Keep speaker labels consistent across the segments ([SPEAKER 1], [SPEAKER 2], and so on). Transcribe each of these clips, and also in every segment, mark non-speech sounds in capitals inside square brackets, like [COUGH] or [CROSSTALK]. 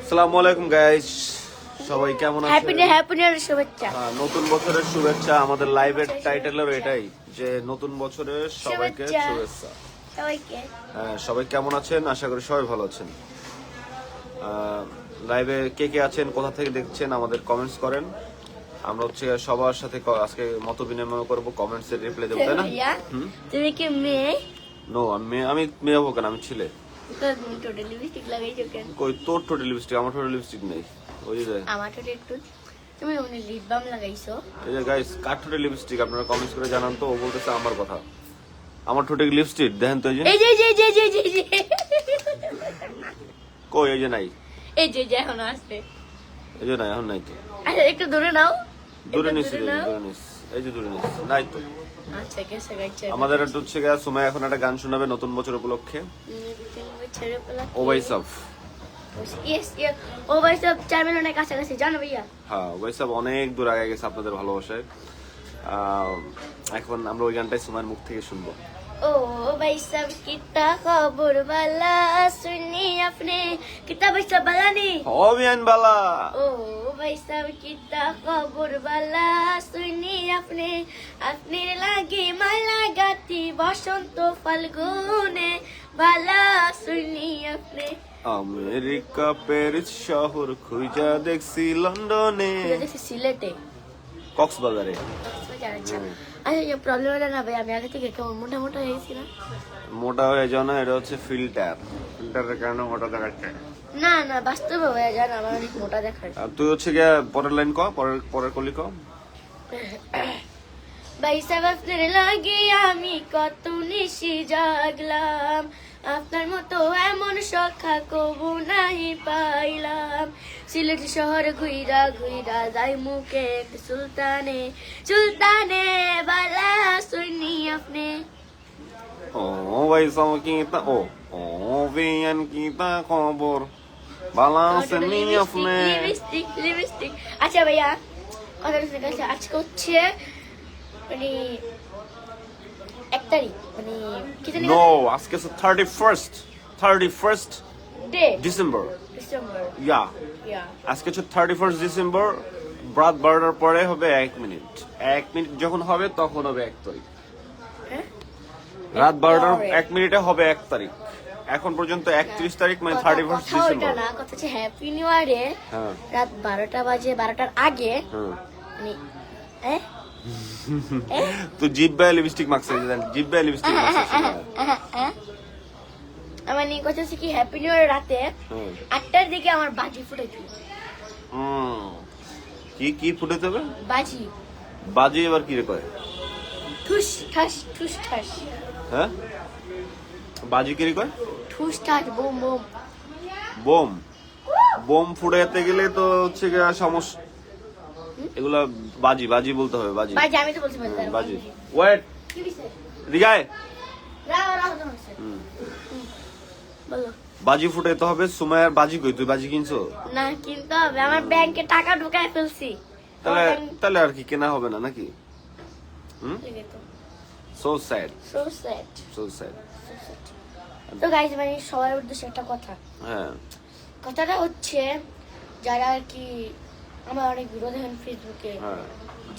[SPEAKER 1] আসসালামু আলাইকুম গাইস সবাই কেমন
[SPEAKER 2] হ্যাপি
[SPEAKER 1] আছেন?
[SPEAKER 2] হ্যাপি নিউ শুভেচ্ছা।
[SPEAKER 1] হ্যাঁ, নতুন বছরের শুভেচ্ছা। আমাদের লাইভের টাইটেলের এটাই যে নতুন বছরের সবাইকে
[SPEAKER 2] শুভেচ্ছা। সবাইকে।
[SPEAKER 1] হ্যাঁ, সবাই কেমন আছেন? আশা করি সবাই ভালো আছেন। লাইভে কে কে আছেন কোথা থেকে দেখছেন আমাদের কমেন্টস করেন। আমরা হচ্ছে সবার সাথে আজকে মত বিনিময় করব কমেন্টস এর রিপ্লাই দেবো তাই না?
[SPEAKER 2] তুমি কি মেয়ে?
[SPEAKER 1] নো আমি মেয়ে- আমি মেয়ে হব কেন? আমি ছেলে।
[SPEAKER 2] টোটাল লিপস্টিক লাগাইছো কেন?
[SPEAKER 1] কই তোর টোটাল লিপস্টিক আমার টোটাল লিপস্টিক নেই ওই যে
[SPEAKER 2] আমার টোটাল একটু তুমি লিপ বাম লাগাইছো।
[SPEAKER 1] এই যে গাইস কার ঠোঁটে লিপস্টিক আপনারা কমেন্টস করে জানান তো ও বলতেছে আমার কথা। আমার ঠোঁটে লিপস্টিক দেখেন তো এই যে।
[SPEAKER 2] এই যে এই যে এই যে
[SPEAKER 1] কই এই যে নাই।
[SPEAKER 2] এই যে যে এখন
[SPEAKER 1] এই যে নাই এখন নাই তো।
[SPEAKER 2] আচ্ছা একটু দূরে নাও।
[SPEAKER 1] দূরে
[SPEAKER 2] নাও।
[SPEAKER 1] দূরে নিছি। এই যে দূরে নিছি নাই তো।
[SPEAKER 2] আচ্ছা গাইছে
[SPEAKER 1] আমাদের হচ্ছে সুমাই এখন একটা গান শোনাবে নতুন বছর উপলক্ষে। হ্যাঁ, অনেক দূর আগে গেছে আপনাদের ভালোবাসায়। এখন আমরা ওই গানটাই মুখ থেকে শুনব।
[SPEAKER 2] ও শুনি আপনি। কিতা ও শুনি আপনি। আপনি লাগে গাতি বসন্ত ফাল্গুনে। ভালা শুনি আপনি।
[SPEAKER 1] আমেরিকা প্যারিস শহর খুঁজা দেখছি লন্ডনে।
[SPEAKER 2] সিলেটে।
[SPEAKER 1] কক্সবাজারে।
[SPEAKER 2] আচ্ছা। আচ্ছা প্রবলেম হলো না ভাই আমি আগে থেকে কেমন মোটা মোটা হয়েছি না।
[SPEAKER 1] মোটা হয়ে যাও না এটা হচ্ছে ফিল্টার ফিল্টারের কারণে মোটা দেখাচ্ছে।
[SPEAKER 2] না না বাস্তবে হয়ে যান আমার অনেক মোটা দেখায়।
[SPEAKER 1] তুই হচ্ছে গিয়ে পরের লাইন ক পরের পরের কলি ক?
[SPEAKER 2] বাইসাব আপনার লাগে আমি কত নিশি জাগলাম। আপনার মতো এমন সখা কবু নাই পাইলাম। সিলেট শহর ঘুইরা ঘুইরা যাই মুখে সুলতানে। সুলতানে বালা শুনি আপনি।
[SPEAKER 1] ও ভাই সব কিতা ও ও বিয়ান কিতা খবর? বালান্স নি আপনি।
[SPEAKER 2] লিপস্টিক লিপস্টিক আচ্ছা ভাইয়া কথা আজকে হচ্ছে মানে এক তারিখ মানে কি জানি
[SPEAKER 1] নো। আজকে thirty first thirty first
[SPEAKER 2] day.
[SPEAKER 1] December.
[SPEAKER 2] December.
[SPEAKER 1] Yeah
[SPEAKER 2] yeah
[SPEAKER 1] আজকে হচ্ছে থার্টি ফার্স্ট ডিসেম্বর রাত বারোটার পরে হবে এক মিনিট। এক মিনিট যখন হবে তখন হবে এক তারিখ।
[SPEAKER 2] হ্যাঁ?
[SPEAKER 1] রাত বারোটার এক মিনিটে হবে এক তারিখ। এখন পর্যন্ত একত্রিশ তারিখ মানে থার্টি ফার্স্ট ডিসেম্বর।
[SPEAKER 2] না কথা হচ্ছে হ্যাপি নিউ ইয়ারে
[SPEAKER 1] হ্যাঁ।
[SPEAKER 2] রাত বারোটা বাজে বারোটার আগে
[SPEAKER 1] হ্যাঁ।
[SPEAKER 2] মানে? এ? [LAUGHS]
[SPEAKER 1] তো জিব্বায় লিপস্টিক মাখছে জিব্বায় লিপস্টিক মাখছে।
[SPEAKER 2] আমার নিয়ে কথা কি হ্যাপি নিউ ইয়ার রাতে। আটটার দিকে আমার বাজি ফুটেছিল
[SPEAKER 1] হুম। কি কি ফুটে দেবে
[SPEAKER 2] বাজি।
[SPEAKER 1] বাজি এবার কি রে কয়?
[SPEAKER 2] ঠুস ঠাস ঠুস ঠাস।
[SPEAKER 1] হ্যাঁ? বাজি কি রে কয়?
[SPEAKER 2] ঠুস ঠাস বোম বোম।
[SPEAKER 1] বোম। বোম ফুটাতে গেলে তো হচ্ছে সমস্যা এগুলা বাজি বাজি বলতে হবে বাজি।
[SPEAKER 2] বাজি আমি তো পারি
[SPEAKER 1] বাজি ওয়েট।
[SPEAKER 2] কি
[SPEAKER 1] দিগায় বাজি ফুটাইতে হবে সুমায়ার বাজি কই? তুই বাজি কিনছো?
[SPEAKER 2] না কিনতে হবে। আমার ব্যাংকে টাকা ঢুকায় ফেলছি।
[SPEAKER 1] তাহলে তাহলে আর কি কেনা হবে না নাকি? হুম? So sad
[SPEAKER 2] so sad
[SPEAKER 1] so sad
[SPEAKER 2] তো গাইজ মানে সবার উদ্দেশ্যে একটা কথা।
[SPEAKER 1] হ্যাঁ।
[SPEAKER 2] কথাটা হচ্ছে যারা আর কি আমার অনেক ভিডিও দেখেন ফেসবুকে।
[SPEAKER 1] হ্যাঁ।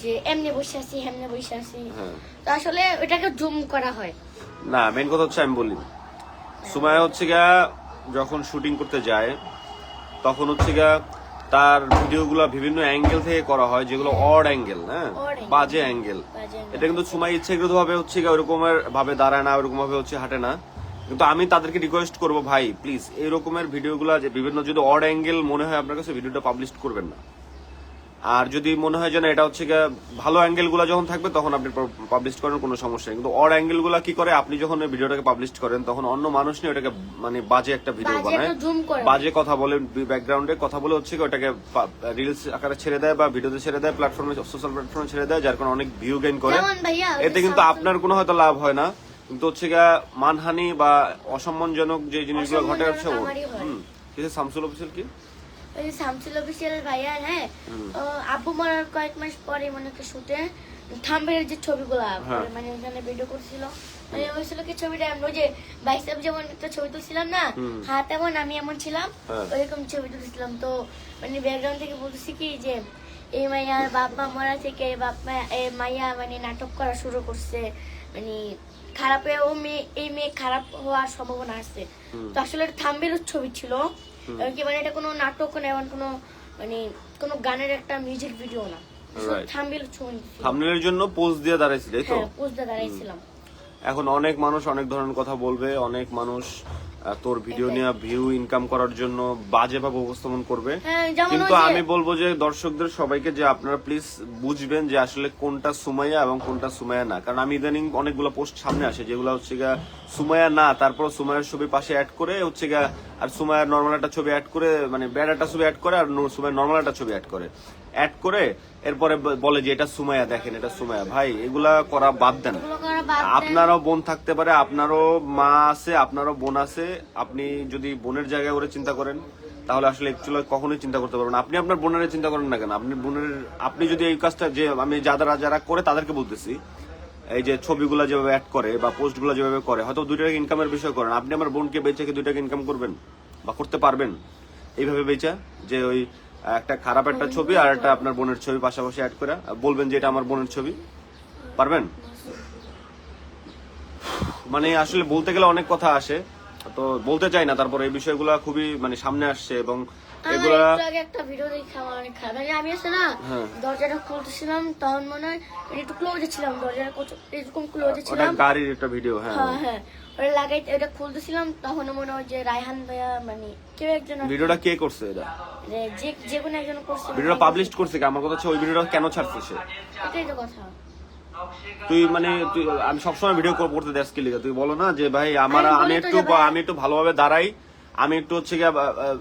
[SPEAKER 2] যে এমনি বসে আছি এমনি বসে আছি।
[SPEAKER 1] হ্যাঁ।
[SPEAKER 2] তো আসলে ওটাকে জুম করা হয়।
[SPEAKER 1] না মেন কথা হচ্ছে আমি বলি সুমায়া হচ্ছে গিয়া যখন শুটিং করতে যায় তখন হচ্ছে গিয়া তার ভিডিওগুলো বিভিন্ন অ্যাঙ্গেল থেকে করা হয় যেগুলো অড অ্যাঙ্গেল হ্যাঁ? বাজে অ্যাঙ্গেল এটা কিন্তু সুমাই ইচ্ছাকৃত ভাবে হচ্ছে গিয়া ওরকমের ভাবে দাঁড়ায় না ওরকম ভাবে হচ্ছে হাঁটে না। কিন্তু আমি তাদেরকে রিকোয়েস্ট করব ভাই প্লিজ এই রকমের ভিডিওগুলো যে বিভিন্ন যদি অড অ্যাঙ্গেল মনে হয় আপনার কাছে ভিডিওটা পাবলিশ করবেন না। আর যদি মনে হয় যে না এটা হচ্ছে ভালো অ্যাঙ্গেলগুলা যখন থাকবে তখন আপনি পাবলিশ করেন কোনো সমস্যা নেই। কিন্তু অড অ্যাঙ্গেলগুলা কি করে আপনি যখন ভিডিওটাকে পাবলিশ করেন তখন অন্য মানুষ নিয়ে ওটাকে মানে বাজে একটা ভিডিও বানায়। বাজে কথা বলে ব্যাকগ্রাউন্ডে কথা বলে হচ্ছে ওটাকে রিলস আকারে ছেড়ে দেয় বা ভিডিওতে ছেড়ে দেয় প্ল্যাটফর্মে সোশ্যাল প্ল্যাটফর্মে ছেড়ে দেয় যার কারণে অনেক ভিউ গেইন করে। এতে কিন্তু আপনার কোনো হয়তো লাভ হয় না। কিন্তু হচ্ছে মানহানি বা অসম্মানজনক যে জিনিসগুলো ঘটে হুম কিছু শামসুল অফিসিয়াল কি?
[SPEAKER 2] ওই শামসুল অফিসিয়াল হ্যাঁ? আব্বু মরার কয়েক মাস পরে মনে একটা শুটে থাম্বের যে ছবিগুলা
[SPEAKER 1] হ্যাঁ।
[SPEAKER 2] মানে ওখানে ভিডিও করছিল। মানে হয়েছিল কি ছবিটা? যে বাইসেপ যেমন একটা ছবি তুলছিলাম না হাত এমন আমি এমন ছিলাম
[SPEAKER 1] হ্যাঁ।
[SPEAKER 2] ওইরকম ছবি তুলছিলাম। তো মানে ব্যাকগ্রাউন্ড থেকে বলতেছি কি যে এই মাইয়ার বাপ মা মরা থেকে বাপ মা এই মাইয়া মানে নাটক করা শুরু করছে। মানে খারাপ হয়ে ও মেয়ে এই মেয়ে খারাপ হওয়ার সম্ভাবনা আছে। তো আসলে থাম্বের ছবি ছিল। এমনকি মানে এটা কোনো নাটক না এমন কোনো মানে কোনো গানের একটা মিউজিক ভিডিও না. ছবি ছিল।
[SPEAKER 1] জন্য পোজ দিয়ে দাঁড়াইছিল তো
[SPEAKER 2] হ্যাঁ পোস্টে দাঁড়াইছিলাম
[SPEAKER 1] এখন অনেক মানুষ অনেক ধরনের কথা বলবে অনেক মানুষ তোর ভিডিও। নিয়ে ভিউ ইনকাম করার জন্য বাজে ভাবে উপস্থাপন করবে।
[SPEAKER 2] হ্যাঁ
[SPEAKER 1] কিন্তু আমি বলব যে দর্শকদের সবাইকে যে আপনারা প্লিজ বুঝবেন যে আসলে কোনটা সুমাইয়া এবং কোনটা সুমাইয়া না। কারণ আমি ইদানিং অনেকগুলো পোস্ট সামনে আসে যেগুলো হচ্ছে গা সুমাইয়া না তারপর সুমাইয়ার ছবি পাশে অ্যাড করে হচ্ছে গা আর সুমাইয়ার নর্মাল একটা ছবি অ্যাড করে মানে ব্যাড একটা ছবি অ্যাড করে আর সুমাইয়ার নর্মাল একটা ছবি অ্যাড করে। অ্যাড করে এরপরে বলে যে এটা সুমাইয়া দেখেন এটা সুমাইয়া। ভাই এগুলা করা বাদ দেন। আপনারও বোন থাকতে পারে আপনারও মা আছে আপনারও বোন আছে। আপনি যদি বোনের জায়গায় করে চিন্তা করেন তাহলে আসলে অ্যাকচুয়ালি কখনোই চিন্তা করতে পারবেন। আপনি আপনার বোনের চিন্তা করেন না কেন? আপনি বোনের আপনি যদি এই কাজটা যে আমি যারা যারা করে তাদেরকে বলতেছি এই যে ছবিগুলো যেভাবে অ্যাড করে বা পোস্টগুলো যেভাবে করে হয়তো দুই টাকা ইনকামের বিষয় করেন। আপনি আমার বোনকে বেচে কি দুই টাকা ইনকাম করবেন? বা করতে পারবেন? এইভাবে বেচা যে ওই একটা খারাপ একটা ছবি আর একটা আপনার বোনের ছবি পাশাপাশি অ্যাড করে। বলবেন যে এটা আমার বোনের ছবি। পারবেন? মানে আসলে বলতে গেলে অনেক কথা আসে। তো বলতে চাই না তারপর এই বিষয়গুলো খুবই মানে সামনে আসছে এবং এগুলা
[SPEAKER 2] একটা ভিডিও দেখে আমার অনেক খারাপ আমি আছে না
[SPEAKER 1] হ্যাঁ।
[SPEAKER 2] দরজাটা খুলতেছিলাম তখন মনে হয় একটু ক্লোজে ছিলাম দরজাটা এরকম ক্লোজে ছিলাম।
[SPEAKER 1] গাড়ির একটা ভিডিও হ্যাঁ।
[SPEAKER 2] হ্যাঁ হ্যাঁ। ওটা লাগাই ওটা খুলতেছিলাম তখন মনে হয় যে রায়হান ভাইয়া মানে কেউ একজন
[SPEAKER 1] ভিডিওটা কে করছে এটা?
[SPEAKER 2] যে যে- কোনো একজন করছে।
[SPEAKER 1] ভিডিওটা পাবলিশ করছে কি? আমার কথা হচ্ছে ওই ভিডিওটা কেন ছাড়ছে সে?
[SPEAKER 2] এটাই তো কথা।
[SPEAKER 1] তুই মানে তুই আমি সবসময় ভিডিও করতে দেশ কি লিখে তুই বলো না যে ভাই আমার
[SPEAKER 2] আমি বলি
[SPEAKER 1] একটু আমি একটু ভালোভাবে দাঁড়াই। আমি একটু হচ্ছে গিয়ে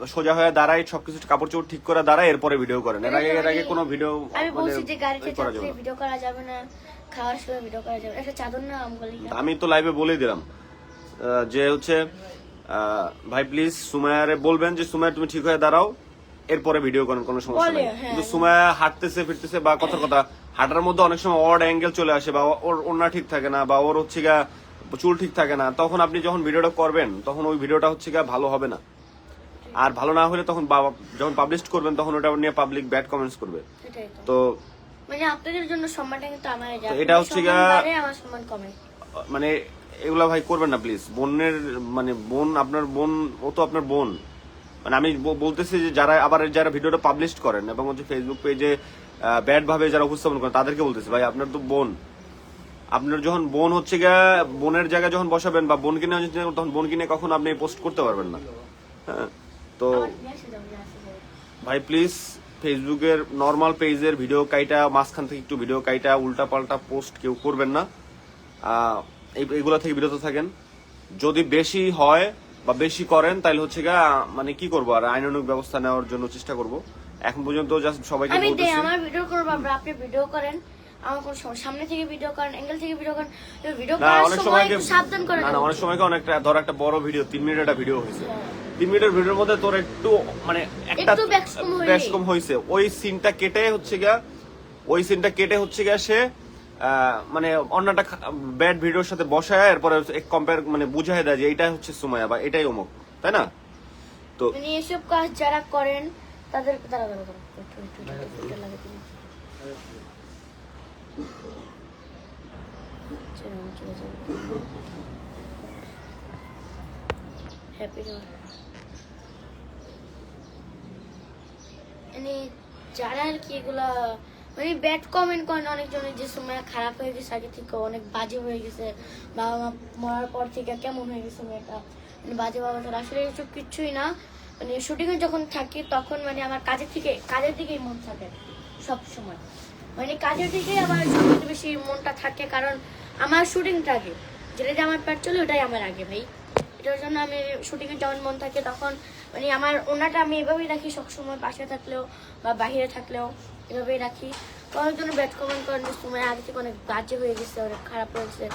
[SPEAKER 1] সোজা হয়ে দাঁড়াই সবকিছু কাপড় চোপড় ঠিক করে দাঁড়াই এরপরে ভিডিও করেন। এর আগে এর আগে কোনো ভিডিও
[SPEAKER 2] আমি
[SPEAKER 1] মানে
[SPEAKER 2] বলছি যে গাড়িতে
[SPEAKER 1] করা যাবে না।
[SPEAKER 2] ভিডিও করা যাবে না খাওয়ার সময় ভিডিও করা যাবে একটা চাদর না আমি বলি
[SPEAKER 1] তো লাইভে বলেই দিলাম। যে হচ্ছে ভাই প্লিজ সুমায়ারে বলবেন যে সুমায়া তুমি ঠিক হয়ে দাঁড়াও এরপরে ভিডিও করেন কোনো সমস্যা নেই।
[SPEAKER 2] হ্যাঁ।
[SPEAKER 1] কিন্তু সুমায়া হাঁটতেছে ফিরতেছে বা কথা কথা হাঁটার মধ্যে অনেক সময় অড অ্যাঙ্গেল চলে আসে বা ওর ওড়না ঠিক থাকে না বা ওর হচ্ছে গা চুল ঠিক থাকে না তখন আপনি যখন ভিডিওটা করবেন তখন ওই ভিডিওটা হচ্ছে গা ভালো হবে না। আর ভালো না হলে তখন বাবা যখন পাবলিশ করবেন তখন ওটা নিয়ে পাবলিক ব্যাড কমেন্টস করবে।
[SPEAKER 2] তো। মানে আপনাদের জন্য সম্মানটা কিন্তু আমার
[SPEAKER 1] এটা হচ্ছে
[SPEAKER 2] কমে।
[SPEAKER 1] মানে এগুলা ভাই করবেন না প্লিজ বোনের মানে বোন আপনার বোন ও তো আপনার বোন। মানে আমি বলতেছি যে যারা আবার যারা ভিডিওটা পাবলিশ করেন এবং হচ্ছে ফেসবুক পেজে ব্যাড ভাবে যারা উপস্থাপন করেন তাদেরকে বলতেছি ভাই আপনার তো বোন। আপনার যখন বোন হচ্ছে গিয়া বোনের জায়গায় যখন বসাবেন বা বোনকে নিয়ে চিন্তা তখন বোনকে নিয়ে কখন আপনি পোস্ট করতে পারবেন না। হ্যাঁ তো। ভাই প্লিজ ফেসবুকের নর্মাল পেজের ভিডিও কাইটা মাঝখান থেকে একটু ভিডিও কাইটা উল্টা পাল্টা পোস্ট কেউ করবেন না। এগুলো থেকে বিরত থাকেন। যদি বেশি হয় বা বেশি করেন তাহলে হচ্ছে গা মানে কি করব? আর আইনানুক ব্যবস্থা নেওয়ার জন্য চেষ্টা করব। এখন পর্যন্ত জাস্ট সবাইকে
[SPEAKER 2] আমি দেই আমার ভিডিও করব আপনারা আপনি ভিডিও করেন। আমার কোনো সামনে থেকে ভিডিও করেন অ্যাঙ্গেল থেকে ভিডিও করেন। ভিডিও করার
[SPEAKER 1] অনেক
[SPEAKER 2] সময় একটু সাবধান করে
[SPEAKER 1] না না অনেক সময় অনেকটা ধর একটা বড় ভিডিও তিন মিনিট একটা ভিডিও হয়েছে।
[SPEAKER 2] হ্যাঁ।
[SPEAKER 1] তিন মিনিটের ভিডিওর মধ্যে তোর একটু মানে একটা
[SPEAKER 2] একটু ব্যাকস্কম
[SPEAKER 1] হয়েছে ওই সিনটা কেটে হচ্ছে গিয়া ওই সিনটা কেটে হচ্ছে গিয়া সে মানে অন্যটা ব্যাড ভিডিওর সাথে বসায়, এরপরে কম্পেয়ার মানে বুঝাই দেয় যে এইটাই হচ্ছে সুমায়া বা এটাই অমুক, তাই না? তো
[SPEAKER 2] মানে এসব কাজ যারা করেন, তাদের যারা আর কি এগুলা মানে ব্যাড কমেন্ট করেন অনেকজনের যে সময় খারাপ হয়ে গেছে, আগে থেকে অনেক বাজে হয়ে গেছে, বাবা মা মরার পর থেকে কেমন হয়ে গেছে মেয়েটা? মানে বাজে বাবা তারা আসলে এসব কিচ্ছুই না। মানে শুটিং এ যখন থাকি তখন মানে আমার কাজের থেকে, কাজের দিকেই মন থাকে সব সময় মানে কাজের দিকেই আমার সবচেয়ে বেশি মনটা থাকে, কারণ আমার শুটিংটা আগে। যেটা যে আমার পেট চলে, ওটাই আমার আগে ভাই। এটার জন্য আমি শুটিং এ যখন মন থাকে তখন মানে আমার ওনাটা আমি এভাবেই রাখি সবসময় পাশে থাকলেও বা বাইরে থাকলেও। এভাবেই রাখি। করার জন্য ব্যাড কমেন্ট করেন যে সময় আগে থেকে অনেক বাজে হয়ে গেছে, অনেক খারাপ হয়েছে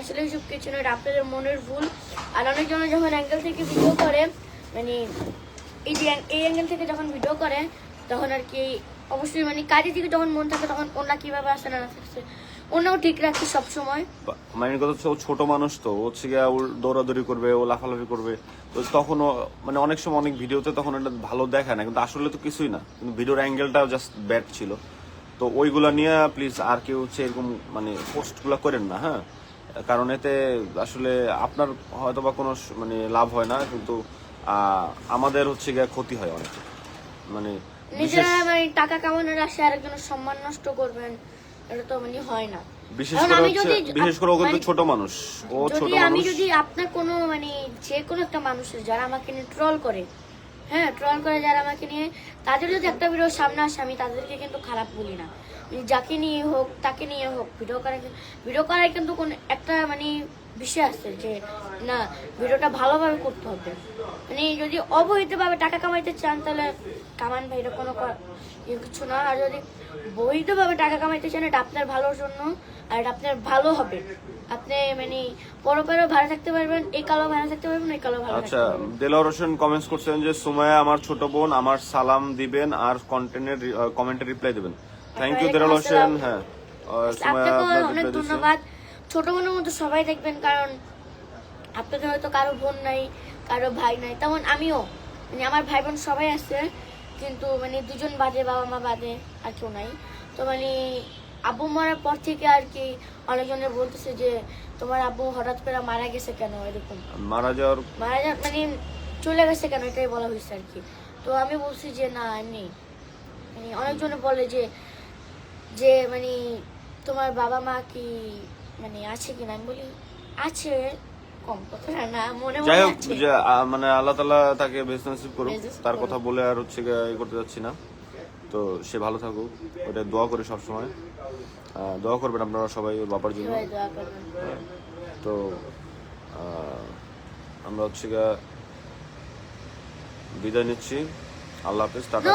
[SPEAKER 2] আসলে এইসব কিছু নয় আপনাদের মনের ভুল। আর অনেকজনে যখন অ্যাঙ্গেল থেকে ভিডিও করে মানে এই যে এই অ্যাঙ্গেল থেকে যখন ভিডিও করে, তখন আর কি অবশ্যই মানে কাজের দিকে যখন মন থাকে, তখন ওনা কীভাবে আসে না থাকছে। ওনাও ঠিক রাখি সবসময়।
[SPEAKER 1] বা- মানে কথা হচ্ছে ও ছোট মানুষ তো ও হচ্ছে গিয়ে ও দৌড়াদৌড়ি করবে ও লাফালাফি করবে। তো তখন ও মানে অনেক সময় অনেক ভিডিওতে তখন এটা ভালো দেখায় না কিন্তু আসলে তো কিছুই না। কিন্তু ভিডিওর অ্যাঙ্গেলটাও জাস্ট ব্যাড ছিল। তো ওইগুলা নিয়ে প্লিজ আর কেউ হচ্ছে এরকম মানে পোস্টগুলো করেন না হ্যাঁ? কারণ এতে আসলে আপনার হয়তো বা কোনো মানে লাভ হয় না কিন্তু আমাদের হচ্ছে গিয়ে ক্ষতি হয় অনেক। মানে
[SPEAKER 2] নিজেরা মানে টাকা কামানোর আশায় আরেকজনের সম্মান নষ্ট করবেন। এটা তো মানে হয় না।
[SPEAKER 1] বিশেষ করে হচ্ছে বিশেষ করে ও কিন্তু
[SPEAKER 2] মানে-
[SPEAKER 1] ছোট মানুষ। ও ছোট
[SPEAKER 2] আমি যদি আপনার কোনো মানে যে কোনো একটা মানুষের যারা আমাকে নিয়ে ট্রল করে হ্যাঁ ট্রল করে যারা আমাকে নিয়ে তাদের যদি একটা ভিডিও সামনে আসে আমি তাদেরকে কিন্তু খারাপ বলি না। মানে যাকে নিয়ে হোক তাকে নিয়ে হোক ভিডিও করা ভিডিও করার কিন্তু কোন একটা মানে বিষয় আছে যে না ভিডিওটা ভালোভাবে করতে হবে। মানে যদি অবৈধভাবে টাকা কামাইতে চান তাহলে কামান ভাই এটা কোনো ইয়ে কিছু না। আর যদি বৈধভাবে টাকা কামাইতে চান এটা আপনার ভালোর জন্য আর এটা আপনার ভালো হবে। আপনি মানে পরপরও ভালো থাকতে পারবেন এই কালো ভালো থাকতে পারবেন এই কালো ভালো
[SPEAKER 1] আচ্ছা দেলোয়ার হোসেন কমেন্টস করছেন যে সুমায়া আমার ছোট বোন আমার সালাম দিবেন আর কন্টেন্টের কমেন্টে রিপ্লাই দিবেন। Thank you Delal Hossain. হ্যাঁ
[SPEAKER 2] আপনাকেও অনেক ধন্যবাদ। ছোট বোনের মতো সবাই দেখবেন কারণ আপনাদের হয়তো কারও বোন নাই কারও ভাই নাই তেমন আমিও। মানে আমার ভাই বোন সবাই আছে কিন্তু মানে দুজন বাদে বাবা মা বাদে আর কেউ নাই। তো মানে আব্বু মরার পর থেকে আর কি অনেকজনে বলতেছে যে তোমার আব্বু হঠাৎ করে মারা গেছে কেন? এরকম।
[SPEAKER 1] মারা যাওয়ার
[SPEAKER 2] মারা যা মানে চলে গেছে কেন? এটাই বলা হয়েছে আর কি। তো আমি বলছি যে না এমনি মানে অনেকজনে বলে যে যে মানে তোমার বাবা মা কি মানে আছে কিনা? আমি বলি আছে। না
[SPEAKER 1] যাই হোক মানে আল্লাহ তালা তাকে নসিব করুক তার কথা বলে আর হচ্ছে করতে যাচ্ছি না। তো সে ভালো থাকুক ওটা দোয়া করি সবসময়। দোয়া করবেন আপনারা সবাই ওর বাবার জন্য।
[SPEAKER 2] করবেন।
[SPEAKER 1] তো আমরা হচ্ছে বিদায় নিচ্ছি। আল্লাহ হাফিজ টাটা